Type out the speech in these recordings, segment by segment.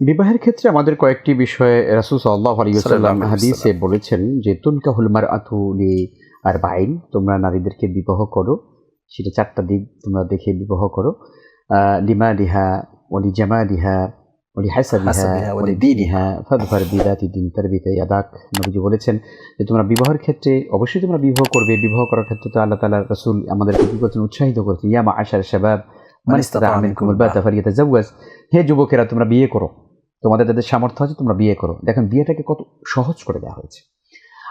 বিবাহের ক্ষেত্রে আমাদের কয়েকটি বিষয়ে রাসুল সাল্লাহ আলাইহি হাদিসে বলেছেন যে তুনকা হুলমার আতুলি আর বাইন তোমরা নারীদেরকে বিবাহ করো। সেটা চারটা দিক তোমরা দেখে বিবাহ করো। লিমা লিহা ওলি জামা লিহা ওলি হাসাবিহা ওলি ওলি দিনিহা। ফাদফার বিদাতি দিন তার বিতে ইয়াদাক। নবীজি বলেছেন যে তোমরা বিবাহের ক্ষেত্রে অবশ্যই তোমরা বিবাহ করবে। বিবাহ করার ক্ষেত্রে তো আল্লাহ তাআলা রাসূল আমাদেরকে কি করছেন? উৎসাহিত করেছেন। ইয়া মা আশার শাবাব মান ইস্তাতা মিনকুম আল-বাতা ফালিয়াতাজাওয়াজ হে যুবকেরা তোমরা বিয়ে করো। তোমাদের যাদের সামর্থ্য আছে তোমরা বিয়ে করো। দেখেন বিয়েটাকে কত সহজ করে দেওয়া হয়েছে।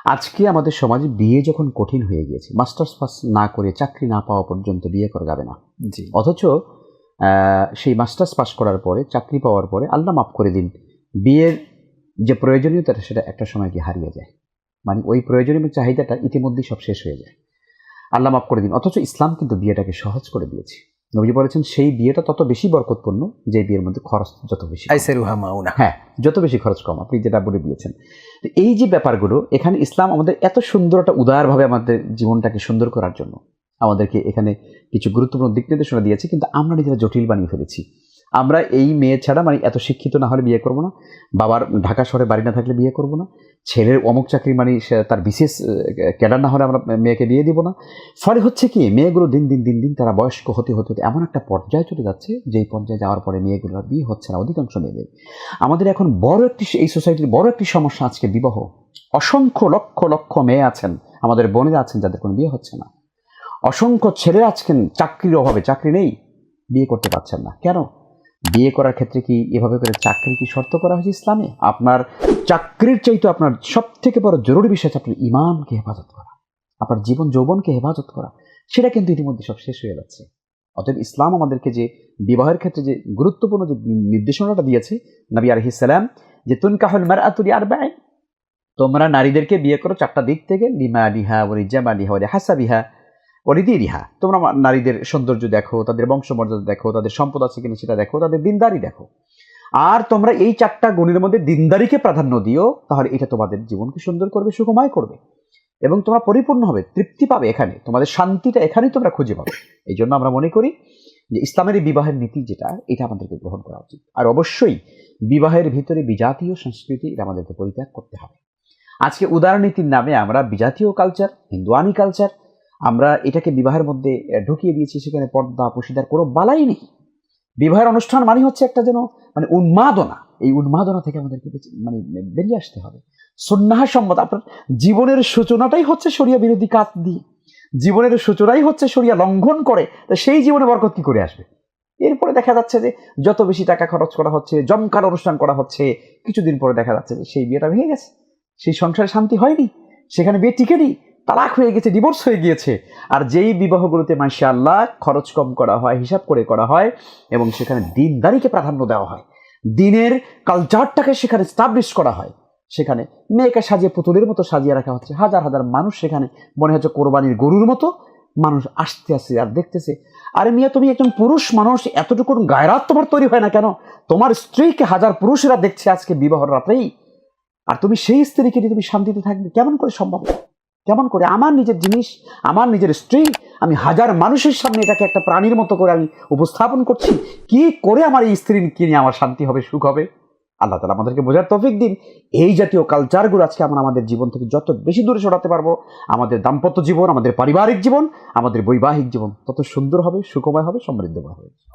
আজকে আমাদের সমাজে বিয়ে যখন কঠিন হয়ে গিয়েছে মাস্টার্স পাস না করে চাকরি না পাওয়া পর্যন্ত বিয়ে করা যাবে না। জি। অথচ সেই মাস্টার্স পাস করার পরে চাকরি পাওয়ার পরে আল্লাহ মাফ করে দিন বিয়ের যে প্রয়োজনীয়তাটা সেটা একটা সময় গিয়ে হারিয়ে যায়। মানে ওই প্রয়োজনীয় চাহিদাটা ইতিমধ্যেই সব শেষ হয়ে যায়। আল্লাহ মাফ করে দিন। অথচ ইসলাম কিন্তু বিয়েটাকে সহজ করে দিয়েছে। নবীজি বলেছেন সেই বিয়েটা তত বেশি বরকতপূর্ণ যে বিয়ের মধ্যে খরচ যত বেশি মাউনা হ্যাঁ যত বেশি খরচ কম আপনি যেটা বলে দিয়েছেন। তো এই যে ব্যাপারগুলো এখানে ইসলাম আমাদের এত সুন্দর একটা উদারভাবে আমাদের জীবনটাকে সুন্দর করার জন্য আমাদেরকে এখানে কিছু গুরুত্বপূর্ণ দিক নির্দেশনা দিয়েছে কিন্তু আমরা নিজেরা জটিল বানিয়ে ফেলেছি। আমরা এই মেয়ে ছাড়া মানে এত শিক্ষিত না হলে বিয়ে করব না। বাবার ঢাকা শহরে বাড়ি না থাকলে বিয়ে করব না। ছেলের অমুক চাকরি মানে তার বিশেষ ক্যাডার না হলে আমরা মেয়েকে বিয়ে দিব না। ফলে হচ্ছে কি, মেয়েগুলো দিন দিন দিন দিন তারা বয়স্ক হতে হতে হতে এমন একটা পর্যায়ে চলে যাচ্ছে, যেই পর্যায়ে যাওয়ার পরে মেয়েগুলো বিয়ে হচ্ছে না, অধিকাংশ মেয়েদের। আমাদের এখন বড় একটি এই সোসাইটির বড় একটি সমস্যা আজকে বিবাহ। অসংখ্য লক্ষ লক্ষ মেয়ে আছেন, আমাদের বোনেরা আছেন যাদের কোনো বিয়ে হচ্ছে না। অসংখ্য ছেলে আজকেন চাকরির অভাবে, চাকরি নেই, বিয়ে করতে পারছেন না। কেন? বিয়ে করার ক্ষেত্রে কি এভাবে করে চাকরি কি শর্ত করা হয়েছে ইসলামে? আপনার চাকরির চাইতে আপনার সব থেকে বড় জরুরি বিষয় আপনার ইমানকে হেফাজত করা, আপনার জীবন যৌবনকে হেফাজত করা। সেটা কিন্তু ইতিমধ্যে সব শেষ হয়ে যাচ্ছে। অতএব ইসলাম আমাদেরকে যে বিবাহের ক্ষেত্রে যে গুরুত্বপূর্ণ যে নির্দেশনাটা দিয়েছে নবী আলহিসাল্লাম যে তুনকাহুল মার আতুরি আর ব্যয় তোমরা নারীদেরকে বিয়ে করো চারটা দিক থেকে লিমা লিহা ওরি জামা লিহা ওরি হাসা বিহা ওরি দি রিহা। তোমরা নারীদের সৌন্দর্য দেখো, তাদের বংশমর্যাদা দেখো, তাদের সম্পদ আছে কিনা সেটা দেখো, তাদের দিনদারি দেখো। আর তোমরা এই চারটা গুণের মধ্যে দিনদারিকে প্রাধান্য দিও, তাহলে এটা তোমাদের জীবনকে সুন্দর করবে, সুখময় করবে। এবং তোমরা পরিপূর্ণ হবে, তৃপ্তি পাবে এখানে, তোমাদের শান্তিটা এখানেই তোমরা খুঁজে পাবে। এই জন্য আমরা মনে করি যে ইসলামের বিবাহের নীতি যেটা, এটা আমাদেরকে গ্রহণ করা উচিত। আর অবশ্যই বিবাহের ভিতরে বিজাতীয় সংস্কৃতি এটা আমাদেরকে পরিত্যাগ করতে হবে। আজকে উদারনীতির নামে আমরা বিজাতীয় কালচার হিন্দুয়ানি কালচার আমরা এটাকে বিবাহের মধ্যে ঢুকিয়ে দিয়েছি সেখানে পর্দা, পুশিদার, কোনো বালাই নেই। বিবাহের অনুষ্ঠান মানে হচ্ছে একটা যেন মানে উন্মাদনা। এই উন্মাদনা থেকে আমাদেরকে মানে বেরিয়ে আসতে হবে। সন্ন্যাহ সম্মত। আপনার জীবনের সূচনাটাই হচ্ছে সরিয়া বিরোধী কাজ দিয়ে। জীবনের সূচনাই হচ্ছে সরিয়া লঙ্ঘন করে, তা সেই জীবনে বরকত কি করে আসবে? এরপরে দেখা যাচ্ছে যে, যত বেশি টাকা খরচ করা হচ্ছে, জমকার অনুষ্ঠান করা হচ্ছে, কিছুদিন পরে দেখা যাচ্ছে যে, সেই বিয়েটা ভেঙে গেছে। সেই সংসারে শান্তি হয়নি। সেখানে বিয়ে টিকেনি তালাক হয়ে গেছে ডিভোর্স হয়ে গিয়েছে। আর যেই বিবাহগুলোতে মাসা আল্লাহ খরচ কম করা হয়, হিসাব করে করা হয়, এবং সেখানে দিনদারিকে প্রাধান্য দেওয়া হয়, দিনের কালচারটাকে সেখানে স্টাবলিশ করা হয়, সেখানে মেয়েকে সাজিয়ে পুতুলের মতো সাজিয়ে রাখা হচ্ছে। হাজার হাজার মানুষ সেখানে, মনে হচ্ছে কোরবানির গরুর মতো মানুষ আসতে আসছে আর দেখতেছে, আরে মিয়া, তুমি একজন পুরুষ মানুষ এতটুকু গায়রাত তোমার তৈরি হয় না কেন? তোমার স্ত্রীকে হাজার পুরুষেরা দেখছে আজকে বিবাহ রাতেই আর তুমি সেই স্ত্রীকে নিয়ে তুমি শান্তিতে থাকবে, কেমন করে সম্ভব? কেমন করে আমার নিজের জিনিস, আমার নিজের স্ত্রী, আমি হাজার মানুষের সামনে এটাকে একটা প্রাণীর মতো করে আমি উপস্থাপন করছি। কি করে আমার এই স্ত্রীকে নিয়ে আমার শান্তি হবে, সুখ হবে? আল্লাহ তালা আমাদেরকে বোঝার তফিক দিন। এই জাতীয় কালচারগুলো আজকে আমরা আমাদের জীবন থেকে যত বেশি দূরে সরাতে পারব, আমাদের দাম্পত্য জীবন, আমাদের পারিবারিক জীবন, আমাদের বৈবাহিক জীবন, তত সুন্দর হবে, সুখময় হবে, সমৃদ্ধময় হবে।